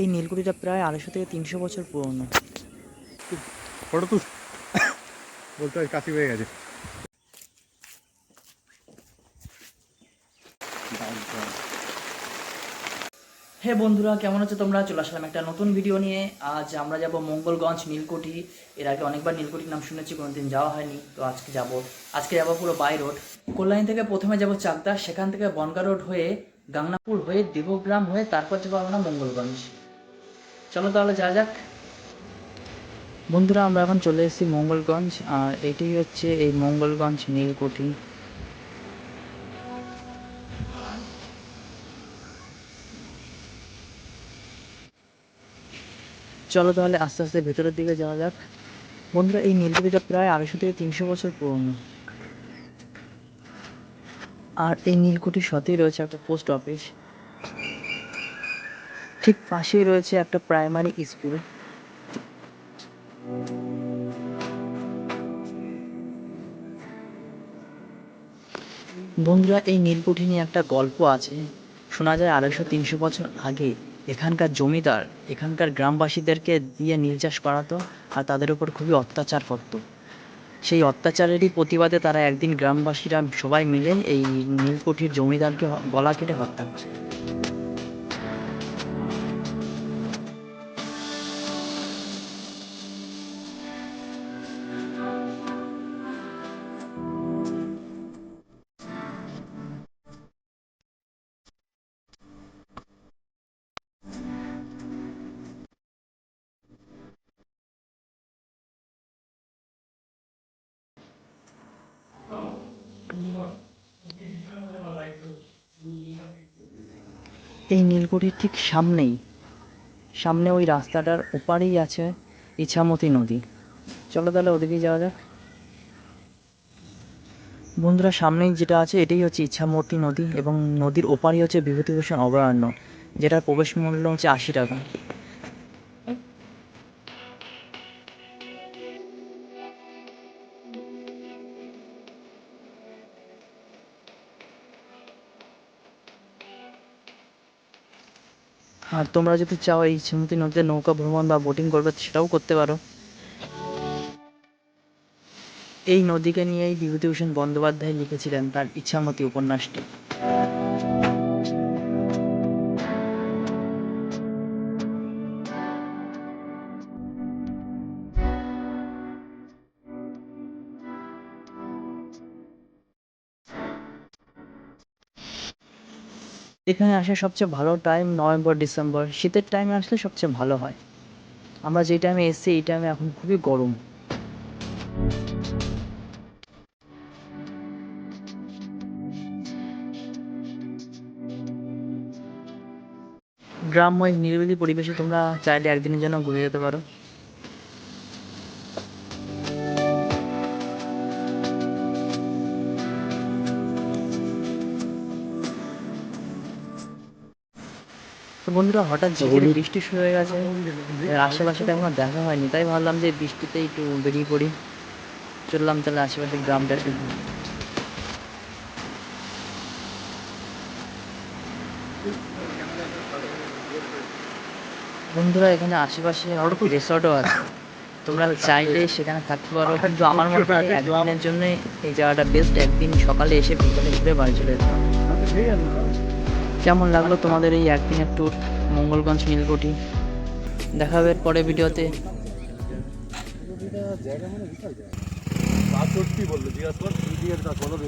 এই নীলকুঠিটা প্রায় আড়াইশো থেকে তিনশো বছর পুরনো। ফটো তুল। বলতে হয় কাশি হয়ে গেছে। হে বন্ধুরা কেমন আছো তোমরা? চলে আসলাম একটা নতুন ভিডিও নিয়ে। আজ আমরা যাব মঙ্গলগঞ্জ নীলকুঠি। এর আগে অনেকবার নীলকুঠির নাম শুনেছি কোনোদিন যাওয়া হয়নি তো আজকে যাব। আজকে যাব পুরো বাই রোড। কল্যাণী থেকে প্রথমে যাব চাকদা সেখান থেকে বনগা রোড হয়ে গাংনাপুর হয়ে দেবগ্রাম হয়ে তারপর যাব আমরা মঙ্গলগঞ্জ। চলো তাহলে যা যাক। বন্ধুরা, আমরা এখন চলে এসেছি মঙ্গলগঞ্জ, আর এটাই হচ্ছে এই মঙ্গলগঞ্জ নীলকুঠি। চলো তাহলে আস্তে আস্তে ভেতরের দিকে যাওয়া যাক। বন্ধুরা, এই নীলকুঠিটা প্রায় আড়াইশো থেকে তিনশো বছর পুরনো। আর এই নীলকুঠির সাথেই রয়েছে একটা পোস্ট অফিস। ঠিক পাশেই রয়েছে একটা প্রাইমারি স্কুল। বন্ধুরা, এই নীলকুঠি নিয়ে একটা গল্প আছে। শোনা যায় আড়াইশো তিনশো বছর আগে এখানকার জমিদার, এখানকার গ্রামবাসীদেরকে দিয়ে নীল চাষ করাতো আর তাদের উপর খুবই অত্যাচার করতো। সেই অত্যাচারেরই প্রতিবাদে তারা একদিন গ্রামবাসীরা সবাই মিলে এই নীলকুঠির জমিদারকে গলা কেটে হত্যা করে। এই নীলকুঠির ঠিক সামনেই। সামনে ওই রাস্তাটার ওপারেই আছে ইছামতি নদী। চলো তাহলে ওদিকে যাওয়া যাক। বন্ধুরা, সামনেই যেটা আছে, এটাই হচ্ছে ইচ্ছামতি নদী এবং নদীর ওপারই হচ্ছে বিভূতিভূষণ অভয়ারণ্য, যেটার প্রবেশ মূল্য হচ্ছে আশি টাকা। আর তোমরা যদি চাও এই ইচ্ছামতি নদীতে নৌকা ভ্রমণ বা বোটিং করবে, সেটাও করতে পারো। এই নদীকে নিয়েই বিভূতিভূষণ বন্দ্যোপাধ্যায় লিখেছিলেন তার ইচ্ছামতি উপন্যাসটি। এখানে আসার সবচেয়ে ভালো টাইম নভেম্বর, ডিসেম্বর। শীতের টাইমে আসলে সবচেয়ে ভালো হয়। আমরা যে টাইমে এসেছি এই টাইমে এখন খুবই গরম। গ্রামময় নিরিবিলি পরিবেশে তোমরা চাইলে একদিনের জন্য ঘুরে যেতে পারো। তো বন্ধুরা হঠাৎ ঝিরিঝিরি বৃষ্টি শুরু হয়ে গেছে আশেপাশে তো আর দেখা হয়নি তাই ভাবলাম যে বৃষ্টিতে একটু বেরিয়ে পড়ি। চললাম তাহলে আশেপাশে গ্রামটা একটু বন্ধুরা এখানে আশেপাশে রিসর্টও আছে। তোমরা চাইলে সেখানে থাকতে পারো কিন্তু আমার মনে হয় একদিনের জন্য এই জায়গাটা বেস্ট একদিন সকালে এসে বিকালে ঘুরে বাড়ি চলে যেতে হবে। কেমন লাগল তোমাদের এই একদিনের ট্যুর মঙ্গলগঞ্জ, নীলকুঠি। দেখা হবে পরে ভিডিওতে। জায়গা মানে বিশাল জায়গা। বলল, জিজ্ঞাসা